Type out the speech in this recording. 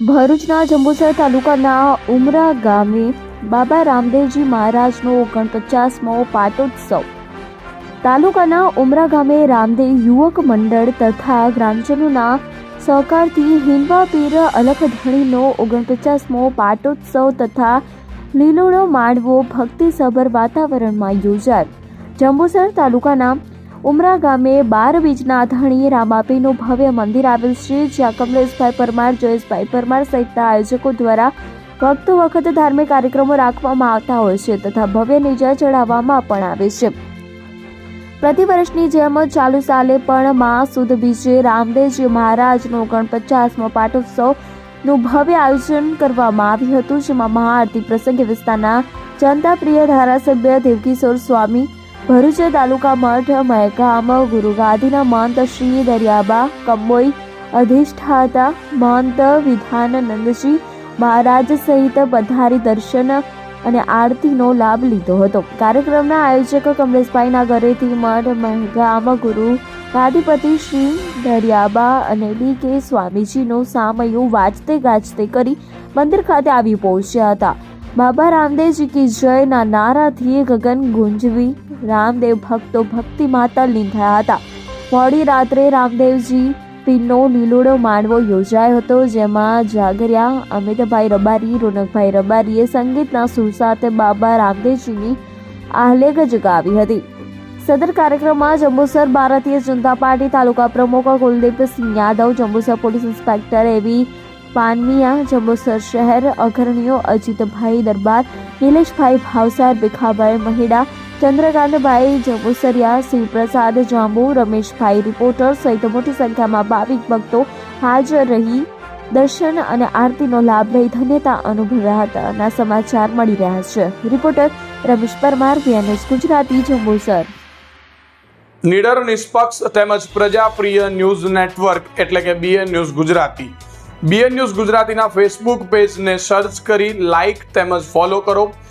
ભરૂચના જંબુસર તાલુકાના ઉમરા ગામે બાબા રામદેવજી મહારાજનો ઓગણપચાસમો પાટોત્સવ. તાલુકાના ઉમરા ગામે રામદેવ યુવક મંડળ તથા ગ્રામજનોના સહકારથી હિંદવા પીર અલખધણીનો ઓગણપચાસમો પાટોત્સવ તથા લીલોડો માંડવો ભક્તિસભર વાતાવરણમાં યોજાયો. જંબુસર તાલુકાના ઉમરા ગામે બાર બીજના ધણી રામાપીનું ભવ્ય મંદિર આવેલ છે, જ્યાં કમલેશભાઈ પરમાર, જયેશભાઈ પરમાર સહિતના આયોજકો દ્વારા વખતો વખત ધાર્મિક કાર્યક્રમો રાખવામાં આવતા હોય છે તથા ભવ્ય નિજા ચડાવવામાં પણ આવે છે. પ્રતિ વર્ષની જેમ ચાલુ સાલે પણ મા સુદ બીજે રામદેવજી મહારાજનો ઓગણપચાસમો પાઠોત્સવનું ભવ્ય આયોજન કરવામાં આવ્યું હતું, જેમાં મહાઆરતી પ્રસંગે વિસ્તારના જનતા પ્રિય ધારાસભ્ય દેવકિશોર સ્વામી ભરૂચ તાલુકા મઠ મહેગામ ગુરુગાદીના મહંત શ્રી દરિયાબા, કંબોઈ અધિષ્ઠાતા મહંત વિધાનનંદજી મહારાજ સહિત પધારી દર્શન અને આરતીનો લાભ લીધો હતો. કાર્યક્રમના આયોજક કમલેશભાઈના ઘરેથી મઠ મહેગામ ગુરુ ગાદીપતિ શ્રી દરિયાબા અને ડી કે સ્વામીજીનો સામયું વાંચતે ગાજતે કરી મંદિર ખાતે આવી પહોંચ્યા હતા. બાબા રામદેવજી કી જયના નારાથી ગગન ગુંજવી રામદેવ ભક્તો ભક્તિ માતા લીન હતા. મોડી રાત્રે રામદેવજી પીનો લીલોડો માંડવો યોજાયો હતો, જેમાં જાગરિયા અમિતભાઈ રબારી, રોનકભાઈ રબારીએ સંગીતના સુર સાથે બાબા રામદેવજીની આહલેગ જગાવી હતી. સદર કાર્યક્રમમાં જંબુસર ભારતીય જનતા પાર્ટી તાલુકા પ્રમુખ Kuldeepsinh Yadav, Jambusar police inspector A V Panmiya, Jambusar શહેર અગ્રણીઓ અજીતભાઈ દરબાર, નિલેશભાઈ ભાવસાર, ભીખાભાઈ મહિડા ચંદ્રકાંતભાઈ જંબુસરિયા શિવપ્રસાદ, જાંબુ, રમેશભાઈ રિપોર્ટર સહિત મોટી સંખ્યામાં ભાવિક ભક્તો હાજર રહી દર્શન અને આરતીનો લાભ લઈ ધન્યતા અનુભવ્યા હતા. ના સમાચાર મળી રહ્યા છે. Reporter Ramesh Parmar VNS Gujarati, Jambusar. નિડર, નિષ્પક્ષ તેમજ પ્રજાપ્રિય ન્યૂઝ નેટવર્ક એટલે કે BN news Gujarati. BN news ગુજરાતીના ફેસબુક પેજને સર્ચ કરી લાઇક તેમજ ફોલો કરો.